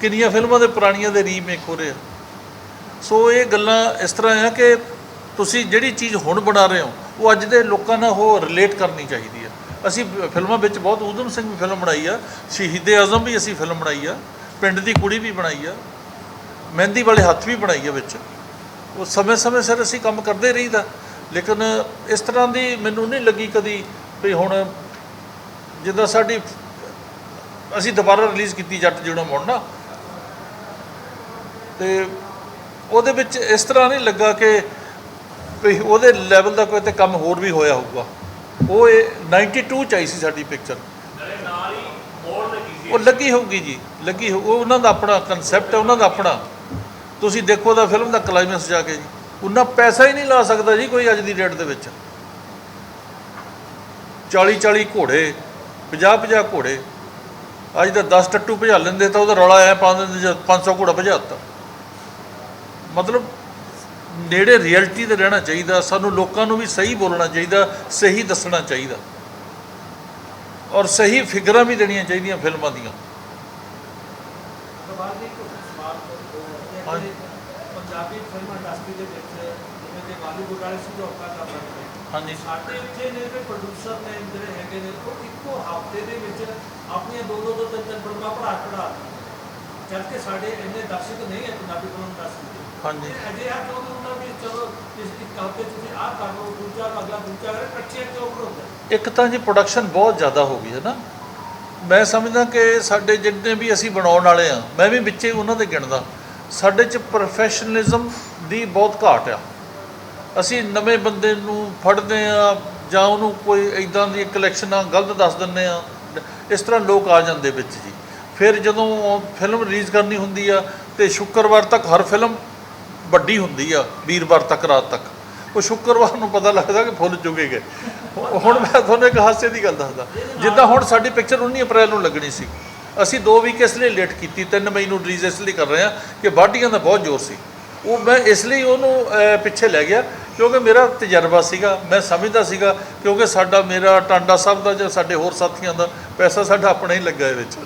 ਕਿੰਨੀਆਂ ਫਿਲਮਾਂ ਦੇ ਪੁਰਾਣੀਆਂ ਦੇ ਰੀਮੇਕ ਹੋ ਰਹੇ ਆ। ਸੋ ਇਹ ਗੱਲਾਂ ਇਸ ਤਰ੍ਹਾਂ ਆ ਕਿ ਤੁਸੀਂ ਜਿਹੜੀ ਚੀਜ਼ ਹੁਣ ਬਣਾ ਰਹੇ ਹੋ, ਉਹ ਅੱਜ ਦੇ ਲੋਕਾਂ ਨਾਲ ਉਹ ਰਿਲੇਟ ਕਰਨੀ ਚਾਹੀਦੀ ਹੈ ਅਸੀਂ ਫਿਲਮਾਂ ਵਿੱਚ ਬਹੁਤ ਊਧਮ ਸਿੰਘ ਵੀ ਫਿਲਮ ਬਣਾਈ ਆ, ਸ਼ਹੀਦੇ ਆਜ਼ਮ ਵੀ ਅਸੀਂ ਫਿਲਮ ਬਣਾਈ ਆ, ਪਿੰਡ ਦੀ ਕੁੜੀ ਵੀ ਬਣਾਈ ਆ, ਮਹਿੰਦੀ ਵਾਲੇ ਹੱਥ ਵੀ ਬਣਾਈ ਆ ਵਿੱਚ। ਉਹ ਸਮੇਂ-ਸਮੇਂ ਸਿਰ ਅਸੀਂ ਕੰਮ ਕਰਦੇ ਰਹੀਦਾ। ਲੇਕਿਨ ਇਸ ਤਰ੍ਹਾਂ ਦੀ ਮੈਨੂੰ ਨਹੀਂ ਲੱਗੀ ਕਦੀ ਵੀ ਹੁਣ ਜਿੱਦਾਂ ਸਾਡੀ, ਅਸੀਂ ਦੁਬਾਰਾ ਰਿਲੀਜ਼ ਕੀਤੀ ਜੱਟ ਜਿਹੜਾ ਮੁੜਨਾ ਤੇ ਉਹਦੇ ਵਿੱਚ ਇਸ ਤਰ੍ਹਾਂ ਨਹੀਂ ਲੱਗਾ ਕਿ ਵੀ ਉਹਦੇ ਲੈਵਲ ਦਾ ਕੋਈ ਤੇ ਕੰਮ ਹੋਰ ਵੀ ਹੋਇਆ ਹੋਊਗਾ। ਉਹ ਇਹ 92 ਚ ਆਈ ਸੀ ਸਾਡੀ ਪਿਕਚਰ ਉਹ ਲੱਗੀ ਹੋਊਗੀ ਜੀ, ਲੱਗੀ ਹੋਊ, ਉਹ ਉਹਨਾਂ ਦਾ ਆਪਣਾ ਕਨਸੈਪਟ ਹੈ, ਉਹਨਾਂ ਦਾ ਆਪਣਾ। ਤੁਸੀਂ ਦੇਖੋ ਤਾਂ ਫਿਲਮ ਦਾ ਕਲਾਈਮੈਕਸ ਜਾ ਕੇ ਜੀ। ਉਹਨਾਂ ਪੈਸਾ ਹੀ ਨਹੀਂ ਲਾ ਸਕਦਾ ਜੀ ਕੋਈ ਅੱਜ ਦੀ ਡੇਟ ਦੇ ਵਿੱਚ। 40 40 ਘੋੜੇ 50 50 ਘੋੜੇ। ਅੱਜ ਦਾ 10 ਟੱਟੂ ਭਜਾ ਲੈਂਦੇ ਤਾਂ ਉਹਦਾ ਰੌਲਾ ਐ ਪਾ ਦਿੰਦੇ ਜਦ 500 ਘੋੜਾ ਭਜਾਤਾ ਮਤਲਬ ਨੇੜੇ ਰਿਐਲਿਟੀ ਤੇ ਰਹਿਣਾ ਚਾਹੀਦਾ ਸਾਨੂੰ ਲੋਕਾਂ ਨੂੰ ਵੀ ਸਹੀ ਬੋਲਣਾ ਚਾਹੀਦਾ ਸਹੀ ਦੱਸਣਾ ਚਾਹੀਦਾ। ਔਰ ਸਹੀ ਫਿਗਰਾਂ ਵੀ ਦੇਣੀਆਂ ਚਾਹੀਦੀਆਂ ਫਿਲਮਾਂ ਦੀਆਂ। ਦੀ ਹਾਂਜੀ। ਕਿ ਪੰਜਾਬੀ ਫਿਲਮ ਇੰਡਸਟਰੀ ਦੇ ਵਿੱਚ ਜਿਵੇਂ ਕਿ ਬਾਲੀਵੁੱਡ ਵਾਲੇ ਸਮਝੌਤਾ ਕਰ ਰਹੇ ਨੇ। ਹਾਂਜੀ। ਸਾਡੇ ਇੱਥੇ ਨੇ ਜਿਹੜੇ ਪ੍ਰੋਡਿਊਸਰ ਨੇ ਜਿਹੜੇ ਹੈਗੇ ਨੇ ਉਹ ਇੱਕੋ ਹਫ਼ਤੇ ਦੇ ਵਿੱਚ ਆਪਣੀਆਂ ਦੋ ਦੋ ਦੋ ਤਿੰਨ ਤਿੰਨ ਫਿਲਮਾਂ ਪੜਾ ਪੜਾ ਜਦ ਕਿ ਸਾਡੇ ਇੰਨੇ ਦਰਸ਼ਕ ਨਹੀਂ ਹੈ ਪੰਜਾਬੀ ਫਿਲਮ ਇੰਡਸਟਰੀ ਦੇ। ਹਾਂਜੀ। ਤੇ ਅਜੇ ਆ ਕਿਉਂ ਨਹੀਂ ਹੁੰਦਾ ਵੀ ਚਲੋ ਇਸ ਇੱਕ ਤੁਸੀਂ ਆਹ ਕਰ ਲਓ, ਦੂਜਾ ਅਗਲਾ ਦੂਜਾ ਕਰੇ ਇਕੱਠੀਆਂ ਕਿਉਂ ਬਣਾਉਂਦੇ? ਇੱਕ ਤਾਂ ਜੀ ਪ੍ਰੋਡਕਸ਼ਨ ਬਹੁਤ ਜ਼ਿਆਦਾ ਹੋ ਗਈ ਹੈ ਨਾ। ਮੈਂ ਸਮਝਦਾ ਕਿ ਸਾਡੇ ਜਿੰਨੇ ਵੀ ਅਸੀਂ ਬਣਾਉਣ ਵਾਲੇ ਆ ਮੈਂ ਵੀ ਵਿੱਚੇ ਉਹਨਾਂ ਦੇ ਗਿਣਦਾ, ਸਾਡੇ 'ਚ ਪ੍ਰੋਫੈਸ਼ਨਲਿਜ਼ਮ ਦੀ ਬਹੁਤ ਘਾਟ ਆ। ਅਸੀਂ ਨਵੇਂ ਬੰਦੇ ਨੂੰ ਫੜਦੇ ਆ ਜਾਂ ਉਹਨੂੰ ਕੋਈ ਇਦਾਂ ਦੀ ਕਲੈਕਸ਼ਨਾਂ ਗਲਤ ਦੱਸ ਦਿੰਦੇ ਆ ਇਸ ਤਰ੍ਹਾਂ ਲੋਕ ਆ ਜਾਂਦੇ ਵਿੱਚ ਜੀ। ਫਿਰ ਜਦੋਂ ਫਿਲਮ ਰਿਲੀਜ਼ ਕਰਨੀ ਹੁੰਦੀ ਆ, ਤੇ ਸ਼ੁੱਕਰਵਾਰ ਤੱਕ ਹਰ ਫਿਲਮ ਵੱਡੀ ਹੁੰਦੀ ਆ, ਵੀਰਵਾਰ ਤੱਕ, ਰਾਤ ਤੱਕ। ਉਹ ਸ਼ੁੱਕਰਵਾਰ ਨੂੰ ਪਤਾ ਲੱਗਦਾ ਕਿ ਫੁੱਲ ਚੁਗੇ ਗਏ। ਹੁਣ ਮੈਂ ਤੁਹਾਨੂੰ ਇੱਕ ਹਾਸੇ ਦੀ ਗੱਲ ਦੱਸਦਾ। ਜਿੱਦਾਂ ਹੁਣ ਸਾਡੀ ਪਿਕਚਰ 19 ਅਪ੍ਰੈਲ ਨੂੰ ਲੱਗਣੀ ਸੀ। ਅਸੀਂ 2 ਵੀਕ ਇਸ ਲਈ ਲੇਟ ਕੀਤੀ 3 ਮਈ ਨੂੰ ਰਿਲੀਜ਼ ਇਸ ਲਈ ਕਰ ਰਹੇ ਹਾਂ ਕਿ ਵਾਢੀਆਂ ਦਾ ਬਹੁਤ ਜ਼ੋਰ ਸੀ। ਉਹ ਮੈਂ ਇਸ ਲਈ ਉਹਨੂੰ ਪਿੱਛੇ ਲੈ ਗਿਆ ਕਿਉਂਕਿ ਮੇਰਾ ਤਜਰਬਾ ਸੀਗਾ, ਮੈਂ ਸਮਝਦਾ ਸੀਗਾ ਕਿਉਂਕਿ ਸਾਡਾ, ਮੇਰਾ ਟਾਂਡਾ ਸਾਹਿਬ ਦਾ ਜਾਂ ਸਾਡੇ ਹੋਰ ਸਾਥੀਆਂ ਦਾ ਪੈਸਾ ਸਾਡਾ ਆਪਣਾ ਹੀ ਲੱਗਾ ਇਹ ਵਿੱਚ।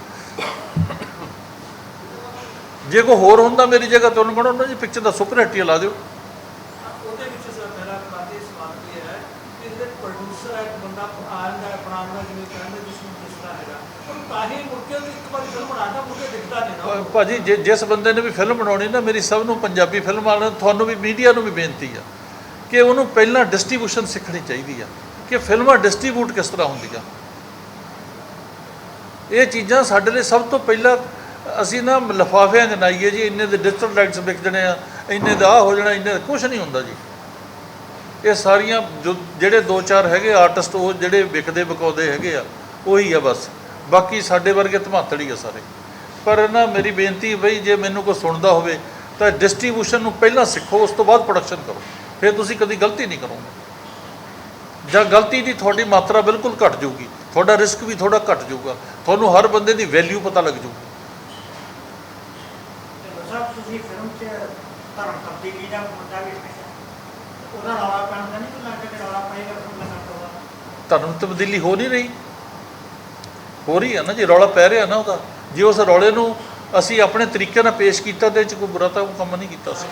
ਜੇ ਕੋਈ ਹੋਰ ਹੁੰਦਾ ਮੇਰੀ ਜਗ੍ਹਾ ਤੇ ਉਹਨੂੰ ਕਹਣਾ ਉਹਨਾਂ ਦੀ ਪਿਕਚਰ ਦਾ ਸੁਪਰ ਹਿੱਟ ਹੀ ਲਾ ਦਿਓ। ਉਹਦੇ ਵਿੱਚ ਸਰ ਮੇਰਾ ਖਾਤੇ ਸਵਾਲ ਇਹ ਹੈ ਕਿ ਜਿਹੜੇ ਪ੍ਰੋਡਿਊਸਰ ਹੈ ਇੱਕ ਬੰਦਾ ਹੈ ਬਣਾਉਂਦਾ ਜਿਵੇਂ ਕਹਿੰਦੇ ਜਿਸ ਨੂੰ ਦਿਸਦਾ ਹੈਗਾ। ਪਰ ਤਾਂ ਹੀ ਮੁੜ ਕੇ ਉਹਦੀ ਇੱਕ ਵਾਰੀ ਫਿਲਮ ਬਣਾਉਂਦਾ ਮੁੜ ਕੇ ਦਿਖਦਾ ਨਹੀਂ ਨਾ। ਭਾਜੀ ਜੇ ਜਿਸ ਬੰਦੇ ਨੇ ਵੀ ਫਿਲਮ ਬਣਾਉਣੀ ਨਾ ਮੇਰੀ ਸਭ ਨੂੰ ਪੰਜਾਬੀ ਫਿਲਮ ਵਾਲਿਆਂ ਨੂੰ ਤੁਹਾਨੂੰ ਵੀ ਮੀਡੀਆ ਨੂੰ ਵੀ ਬੇਨਤੀ ਆ ਕਿ ਉਹਨੂੰ ਪਹਿਲਾਂ ਡਿਸਟ੍ਰੀਬਿਊਸ਼ਨ ਸਿੱਖਣੀ ਚਾਹੀਦੀ ਆ ਕਿ ਫਿਲਮਾਂ ਡਿਸਟ੍ਰੀਬਿਊਟ ਕਿਸ ਤਰ੍ਹਾਂ ਹੁੰਦੀਆਂ। ਇਹ ਚੀਜ਼ਾਂ ਸਾਡੇ ਲਈ ਸਭ ਤੋਂ ਪਹਿਲਾਂ ਅਸੀਂ ਨਾ ਲਿਫਾਫਿਆਂ 'ਚ ਨਾਈਏ ਜੀ, ਇੰਨੇ ਦੇ ਡਿਜੀਟਲ ਲਾਈਟਸ ਵਿਕ ਜਣੇ ਆ, ਇੰਨੇ ਦਾ ਆਹ ਹੋ ਜਾਣਾ, ਇੰਨੇ ਦਾ ਕੁਝ ਨਹੀਂ ਹੁੰਦਾ ਜੀ। ਇਹ ਸਾਰੀਆਂ ਜੋ ਜਿਹੜੇ ਦੋ ਚਾਰ ਹੈਗੇ ਆਰਟਿਸਟ ਉਹ ਜਿਹੜੇ ਵਿਕਦੇ ਬਕਾਉਂਦੇ ਹੈਗੇ ਆ, ਉਹੀ ਆ ਬਸ। ਬਾਕੀ ਸਾਡੇ ਵਰਗੇ ਧਮਾਤੜੀ ਆ ਸਾਰੇ। ਪਰ ਨਾ ਮੇਰੀ ਬੇਨਤੀ ਬਈ, ਜੇ ਮੈਨੂੰ ਕੋਈ ਸੁਣਦਾ ਹੋਵੇ, ਤਾਂ ਡਿਸਟ੍ਰੀਬਿਊਸ਼ਨ ਨੂੰ ਪਹਿਲਾਂ ਸਿੱਖੋ, ਉਸ ਤੋਂ ਬਾਅਦ ਪ੍ਰੋਡਕਸ਼ਨ ਕਰੋ। ਫਿਰ ਤੁਸੀਂ ਕਦੀ ਗਲਤੀ ਨਹੀਂ ਕਰੋਗੇ। ਜਾਂ ਗਲਤੀ ਦੀ ਤੁਹਾਡੀ ਮਾਤਰਾ ਬਿਲਕੁਲ ਘਟ ਜਾਊਗੀ। ਤੁਹਾਡਾ ਰਿਸਕ ਵੀ ਥੋੜਾ ਘਟ ਜਾਊਗਾ। ਤੁਹਾਨੂੰ ਹਰ ਬੰਦੇ ਦੀ ਵੈਲਿਊ ਪਤਾ ਲੱਗ ਜਾਊਗੀ ਤੇ ਸਰ ਤੁਸੀਂ ਫਿਲਮ 'ਚ ਤਬਦੀਲੀ ਦਾ ਮੁੱਦਾ ਵੀ ਰੱਖਿਆ ਉਹਦਾ ਰੌਲਾ ਪੈਣ ਦਾ ਨਹੀਂ ਕੋਈ ਲੱਗਦਾ ਕਿ ਰੌਲਾ ਪਏਗਾ ਫਿਲਮ ਦਾ? ਕੰਟਰੋਲ ਧਰਮ ਤਬਦੀਲੀ ਹੋ ਨਹੀਂ ਰਹੀ। ਹੋ ਰਹੀ ਹੈ ਨਾ ਜੀ ਰੌਲਾ ਪੈ ਰਿਹਾ ਨਾ ਉਹਦਾ ਜੇ ਉਸ ਰੌਲੇ ਨੂੰ ਅਸੀਂ ਆਪਣੇ ਤਰੀਕੇ ਨਾਲ ਪੇਸ਼ ਕੀਤਾ ਤੇ ਇਹ 'ਚ ਕੋਈ ਬੁਰਾ ਤਾਂ ਕੰਮ ਨਹੀਂ ਕੀਤਾ ਸੀ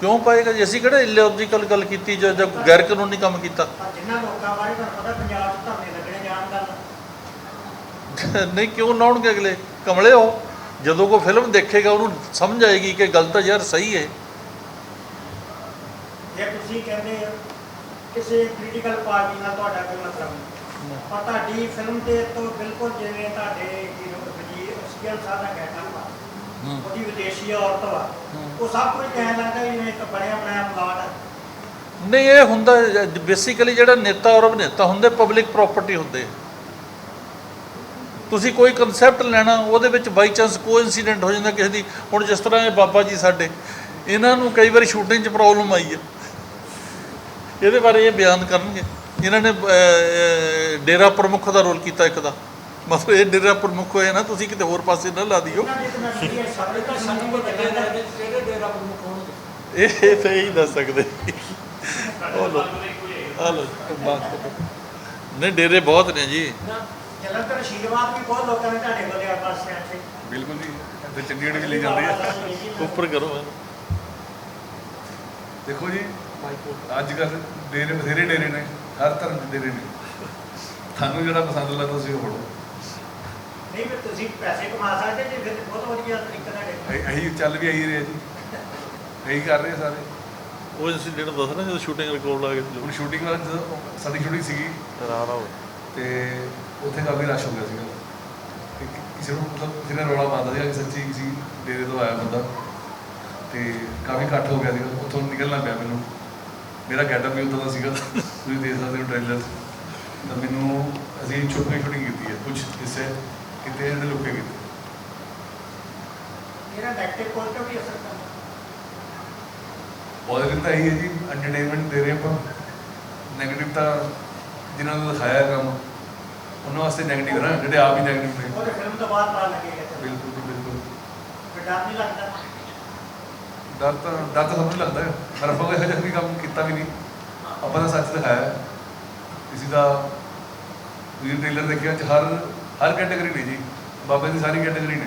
ਕਿਉਂ ਪਾਏਗਾ ਜੀ? ਅਸੀਂ ਕਿਹੜਾ ਇਲੌਜੀਕਲ ਗੱਲ ਕੀਤੀ ਜਾਂ ਜਾਂ ਗੈਰ ਕਾਨੂੰਨੀ ਕੰਮ ਕੀਤਾ? ਪਰ ਜਿੰਨਾ ਲੋਕਾਂ ਬਾਰੇ ਤੁਹਾਨੂੰ ਪਤਾ ਪੰਜਾਬ 'ਚ ਧਰਨੇ ਲੱਗਣੇ ਜਾਣ ਗੱਲ ਨਹੀਂ ਕਿਉਂ ਲਾਉਣਗੇ ਅਗਲੇ? ਕਮਲੇ ਹੋ। ਜਦੋਂ ਕੋਈ ਫਿਲਮ ਦੇਖੇਗਾ ਉਹਨੂੰ ਸਮਝ ਆਏਗੀ ਕਿ ਗੱਲ ਤਾਂ ਯਾਰ ਸਹੀ ਹੈ ਜੇ ਤੁਸੀਂ ਕਹਿੰਦੇ ਹੋ ਕਿਸੇ ਪੋਲੀਟੀਕਲ ਪਾਰਟੀ ਨਾਲ ਤੁਹਾਡਾ ਕੋਈ ਮਤਲਬ ਨਹੀਂ। ਪਰ ਤੁਹਾਡੀ ਫਿਲਮ ਦੇ ਤੋਂ ਬਿਲਕੁਲ ਜਿਵੇਂ ਤੁਹਾਡੇ ਹੀਰੋ ਵਜੀਰ ਉਸਕੇਲ ਸਾਹਿਬ ਦਾ ਕਹਿਣਾ ਵਾ। ਉਹਦੀ ਵਿਦੇਸ਼ੀ ਔਰਤ ਵਾ। ਉਹ ਸਭ ਕੁਝ ਕਹਿਣ ਲੱਗਦਾ ਜਿਵੇਂ ਇੱਕ ਬਣਿਆ ਬਣਾਇਆ ਪਲਾਟ ਨਹੀਂ ਇਹ ਹੁੰਦਾ ਬੇਸਿਕਲੀ ਜਿਹੜਾ ਨੇਤਾ ਔਰ ਅਭਿਨੇਤਾ ਹੁੰਦੇ ਪਬਲਿਕ ਪ੍ਰਾਪਰਟੀ ਹੁੰਦੇ। ਤੁਸੀਂ ਕੋਈ ਕਨਸੈਪਟ ਲੈਣਾ ਉਹਦੇ ਵਿੱਚ ਬਾਈ ਚਾਂਸ ਕੋ ਇਨਸੀਡੈਂਟ ਹੋ ਜਾਂਦਾ ਕਿਸੇ ਦੀ। ਹੁਣ ਜਿਸ ਤਰ੍ਹਾਂ ਇਹ ਬਾਬਾ ਜੀ ਸਾਡੇ ਇਹਨਾਂ ਨੂੰ ਕਈ ਵਾਰੀ ਸ਼ੂਟਿੰਗ 'ਚ ਪ੍ਰੋਬਲਮ ਆਈ ਹੈ ਇਹਦੇ ਬਾਰੇ ਇਹ ਬਿਆਨ ਕਰਨਗੇ। ਇਹਨਾਂ ਨੇ ਡੇਰਾ ਪ੍ਰਮੁੱਖ ਦਾ ਰੋਲ ਕੀਤਾ ਇੱਕ ਦਾ। ਮਤਲਬ ਇਹ ਡੇਰਾ ਪ੍ਰਮੁੱਖ ਹੋਇਆ ਨਾ ਤੁਸੀਂ ਕਿਤੇ ਹੋਰ ਪਾਸੇ ਨਾ ਲਾ ਦਿਓ। ਕੋਈ ਇਹ ਤਾਂ ਹੀ ਦੱਸ ਸਕਦੇ। ਉਹ ਲੋ ਆ ਲੋ ਨਹੀਂ ਡੇਰੇ ਬਹੁਤ ਨੇ ਜੀ। ਜਲੰਧਰ ਆਸ਼ੀਰਵਾਦ ਵੀ ਬਹੁਤ ਲੋਕਾਂ ਨੇ ਤੁਹਾਡੇ ਕੋਲ ਲਿਆ ਪਾਸੇ ਇੱਥੇ ਬਿਲਕੁਲ ਜੀ ਤੇ ਚੰਡੀਗੜ੍ਹ ਵੀ ਜਾਂਦੇ ਆ। ਉੱਪਰ ਕਰੋ ਇਹਨੂੰ। ਦੇਖੋ ਜੀ ਅੱਜ ਕੱਲ। ਡੇਰੇ ਬਥੇਰੇ ਡੇਰੇ ਨੇ ਹਰ ਧਰਮ ਦੇ ਡੇਰੇ ਨੇ। ਤੁਹਾਨੂੰ ਜਿਹੜਾ ਪਸੰਦ ਲੱਗਦਾ ਤੁਸੀਂ ਉਹ ਫੜੋ। ਨਹੀਂ ਫਿਰ ਤੁਸੀਂ ਪੈਸੇ ਕਮਾ ਸਕਦੇ ਜੇ ਫਿਰ ਬਹੁਤ ਵਧੀਆ ਤਰੀਕੇ ਨਾਲ ਦੇਖੋ ਅਹੀਂ- ਚੱਲ ਵੀ ਆਹੀ ਰਿਹਾ ਜੀ। ਇਹੀ ਕਰ ਰਹੇ ਸਾਰੇ। ਉਹ ਇਨਸੀਡੈਂਟ ਦੱਸਣਾ ਜਦੋਂ ਸ਼ੂਟਿੰਗ ਰਿਕਾਰਡ ਲਾ ਕੇ ਹੁਣ ਸ਼ੂਟਿੰਗ ਵਾਲਾ ਜਦੋਂ ਸਾਡੀ ਸ਼ੂਟਿੰਗ ਸੀਗੀ। ਤੇ ਉੱਥੇ ਕਾਫੀ ਰਸ਼ ਹੋ ਗਿਆ ਸੀਗਾ। ਤੇ ਕਿਸੇ ਨੂੰ ਮਤਲਬ ਕਿਸੇ ਨੇ ਰੌਲਾ ਪਾਉਂਦਾ ਸੀਗਾ ਕਿ ਸੱਚੀ ਕਿਸੇ ਡੇਰੇ ਤੋਂ ਆਇਆ ਬੰਦਾ। ਤੇ ਕਾਫੀ ਇਕੱਠ ਹੋ ਗਿਆ ਸੀਗਾ। ਉੱਥੋਂ ਨਿਕਲਣਾ ਪਿਆ ਮੈਨੂੰ। ਮੇਰਾ ਗੈਟਅਪ ਵੀ ਉੱਦਾਂ ਦਾ ਸੀਗਾ। ਤੁਸੀਂ ਦੇਖ ਸਕਦੇ ਹੋ ਟ੍ਰੇਲਰ ਤਾਂ ਮੈਨੂੰ ਅਸੀਂ ਛੁਪ ਕੇ ਸ਼ੂਟਿੰਗ ਕੀਤੀ ਹੈ ਕੁਝ ਹਿੱਸੇ ਕਿਤੇ ਇਹਦੇ ਲੁਕੇ ਕੀਤੇ ਇਹਦਾ ਨੈਗੇਟਿਵ ਪੋਜ਼ਿਟਿਵ ਵੀ ਅਸਰ ਕਰਦਾ ਪੋਜ਼ਿਟਿਵ ਤਾਂ ਇਹੀ ਹੈ ਜੀ। ਐਂਟਰਟੇਨਮੈਂਟ ਦੇ ਰਹੇ ਆਪਾਂ। ਨੈਗੇਟਿਵ ਤਾਂ ਜਿਨ੍ਹਾਂ ਨੂੰ ਦਿਖਾਇਆ ਕੰਮ। ਉਹਨਾਂ ਵਾਸਤੇ ਨੈਗੇਟਿਵ ਨਾ ਜਿਹੜੇ ਆਪ ਹੀ ਨੈਗੇਟਿਵ ਨੇ। ਉਹਦੇ ਫਿਲਮ ਤੋਂ ਬਾਅਦ ਪਤਾ ਲੱਗੇਗਾ ਬਿਲਕੁਲ ਜੀ, ਬਿਲਕੁਲ। ਫਿਰ ਡਰ ਨਹੀਂ ਲੱਗਦਾ? ਡਰ ਤਾਂ ਡਰ ਤਾਂ ਸਭ ਨੂੰ ਲੱਗਦਾ ਹੈ। ਪਰ ਆਪਾਂ ਕੋਈ ਇਹੋ ਜਿਹਾ ਕੋਈ ਕੰਮ ਕੀਤਾ ਵੀ ਨਹੀਂ। ਆਪਾਂ ਤਾਂ ਸੱਚ ਦਿਖਾਇਆ ਹੈ। ਕਿਸੇ ਦਾ ਤੁਸੀਂ ਟ੍ਰੇਲਰ ਦੇਖਿਆ ਚ ਹਰ ਹਰ ਕੈਟਾਗਰੀ ਨੇ ਜੀ। ਬਾਬੇ ਦੀ ਸਾਰੀ ਕੈਟਾਗਰੀ ਨੇ।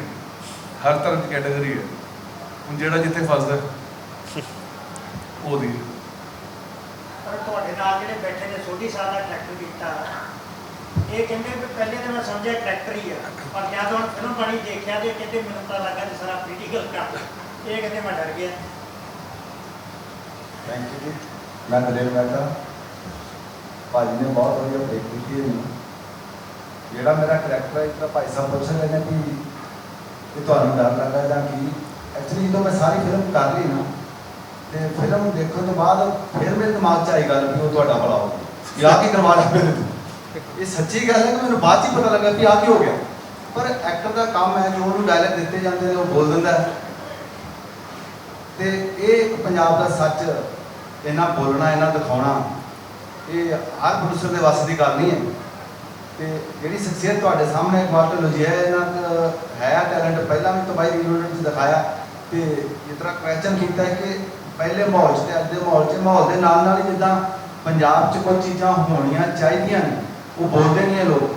ਹਰ ਧਰਮ ਦੀ ਕੈਟਾਗਰੀ ਹੈ। ਹੁਣ ਜਿਹੜਾ ਜਿੱਥੇ ਫਸਦਾ ਹੈ, ਉਹਦੀ ਹੈ। ਪਰ ਤੁਹਾਡੇ ਨਾਲ ਜਿਹੜੇ ਬੈਠੇ ਨੇ ਸੋਢੀ ਸਾਹਿਬ ਦਾ ਕਰੈਕਟਰ ਕੀਤਾ। ਇਹ ਕਹਿੰਦੇ ਵੀ ਪਹਿਲੇ ਤਾਂ ਮੈਂ ਸਮਝਿਆ ਕਰੈਕਟਰ ਹੀ ਆ। ਪਰ ਜਦ ਹੁਣ ਫਿਲਮ ਬਣੀ, ਦੇਖਿਆ ਤੇ ਕਹਿੰਦੇ ਮੈਨੂੰ ਤਾਂ ਲੱਗਾ ਜਿਸ ਤਰ੍ਹਾਂ ਪੋਲੀਟੀਕਲ ਕਰ ਇਹ ਕਹਿੰਦੇ ਮੈਂ ਡਰ ਗਿਆ। ਥੈਂਕ ਯੂ ਜੀ। ਮੈਂ ਦਲੇਰ ਮਹਿਤਾ। ਭਾਜੀ ਨੇ ਬਹੁਤ ਵਧੀਆ ਬ੍ਰੇਕ ਕੀਤੀ ਹੈ ਜਿਹੜਾ ਮੇਰਾ ਕਰੈਕਟਰ ਹੈ ਤਾਂ ਭਾਈ ਸਾਹਿਬ ਪੁੱਛ ਰਹੇ ਕਿ ਕਿ ਤੁਹਾਨੂੰ ਡਰ ਲੱਗਾ ਜਾਂ ਕੀ? ਐਕਚੁਅਲੀ ਜਦੋਂ ਮੈਂ ਸਾਰੀ ਫਿਲਮ ਕਰ ਲਈ ਨਾ ਤੇ ਫਿਲਮ ਦੇਖਣ ਤੋਂ ਬਾਅਦ ਫਿਰ ਮੇਰੇ ਦਿਮਾਗ 'ਚ ਆਈ ਗੱਲ ਵੀ ਉਹ ਤੁਹਾਡਾ ਭਲਾ ਹੋਵੇ ਗਿਆ। ਯਾ ਕੀ ਕਰਵਾ ਲਿਆ ਇਹ ਸੱਚੀ ਗੱਲ ਹੈ ਕਿ ਮੈਨੂੰ ਬਾਅਦ 'ਚ ਹੀ ਪਤਾ ਲੱਗਾ ਕਿ ਆ ਕੀ ਹੋ ਗਿਆ। ਪਰ ਐਕਟਰ ਦਾ ਕੰਮ ਹੈ, ਜੋ ਉਹਨੂੰ ਡਾਇਲੌਗ ਦਿੱਤੇ ਜਾਂਦੇ ਨੇ, ਉਹ ਬੋਲ ਦਿੰਦਾ ਹੈ। ਤੇ ਇਹ ਪੰਜਾਬ ਦਾ ਸੱਚ ਇਹਨਾਂ ਬੋਲਣਾ ਇਹਨਾਂ ਦਿਖਾਉਣਾ, ਇਹ ਹਰ ਪ੍ਰੋਡਿਊਸਰ ਦੇ ਵੱਸ ਦੀ ਗੱਲ ਨਹੀਂ ਹੈ। ਤੇ ਜਿਹੜੀ ਸ਼ਖਸੀਅਤ ਤੁਹਾਡੇ ਸਾਹਮਣੇ ਮਾਰਟਲੋਜੀ ਹੈ, ਇਹਨਾਂ ਦਾ ਹੈ ਟੈਲੈਂਟ ਪਹਿਲਾਂ ਵੀ ਤਬਾਈ ਯੂਨਿਟ ਵਿੱਚ ਦਿਖਾਇਆ। ਤੇ ਇਸ ਤਰ੍ਹਾਂ ਕੁਐਸਚਨ ਕੀਤਾ ਕਿ ਪਹਿਲੇ ਮਾਹੌਲ 'ਚ ਤੇ ਅੱਜ ਦੇ ਮਾਹੌਲ 'ਚ, ਮਾਹੌਲ ਦੇ ਨਾਲ ਨਾਲ ਹੀ ਜਿੱਦਾਂ ਪੰਜਾਬ 'ਚ ਕੁਝ ਚੀਜ਼ਾਂ ਹੋਣੀਆਂ ਚਾਹੀਦੀਆਂ ਨੇ। ਉਹ ਬੋਲਦੇ ਨਹੀਂ ਹੈ ਲੋਕ।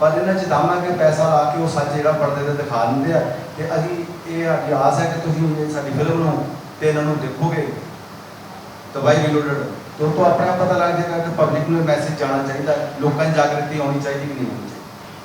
ਪਰ ਇਹਨਾਂ 'ਚ ਦਮ ਹੈ ਕਿ ਪੈਸਾ ਲਾ ਕੇ ਉਹ ਸੱਚ ਜਿਹੜਾ ਪਰਦੇ ਤੇ ਦਿਖਾ ਦਿੰਦੇ ਆ। ਤੇ ਅਸੀਂ ਇਹ ਅਭਿਆਸ ਹੈ ਕਿ ਤੁਸੀਂ ਇਹ ਸਾਡੀ ਫਿਲਮ ਨੂੰ ਤੇ ਇਹਨਾਂ ਨੂੰ ਦੇਖੋਗੇ। ਤਬਾਈ ਰਿਲੋਡਡ ਤੋਂ ਤੋਂ ਆਪਣੇ ਪਤਾ ਲੱਗ ਜਾਏਗਾ ਕਿ ਪਬਲਿਕ ਨੂੰ ਮੈਸੇਜ ਜਾਣਾ ਚਾਹੀਦਾ। ਲੋਕਾਂ ਦੀ ਜਾਗਰਤੀ ਆਉਣੀ ਚਾਹੀਦੀ ਕਿ ਨਹੀਂ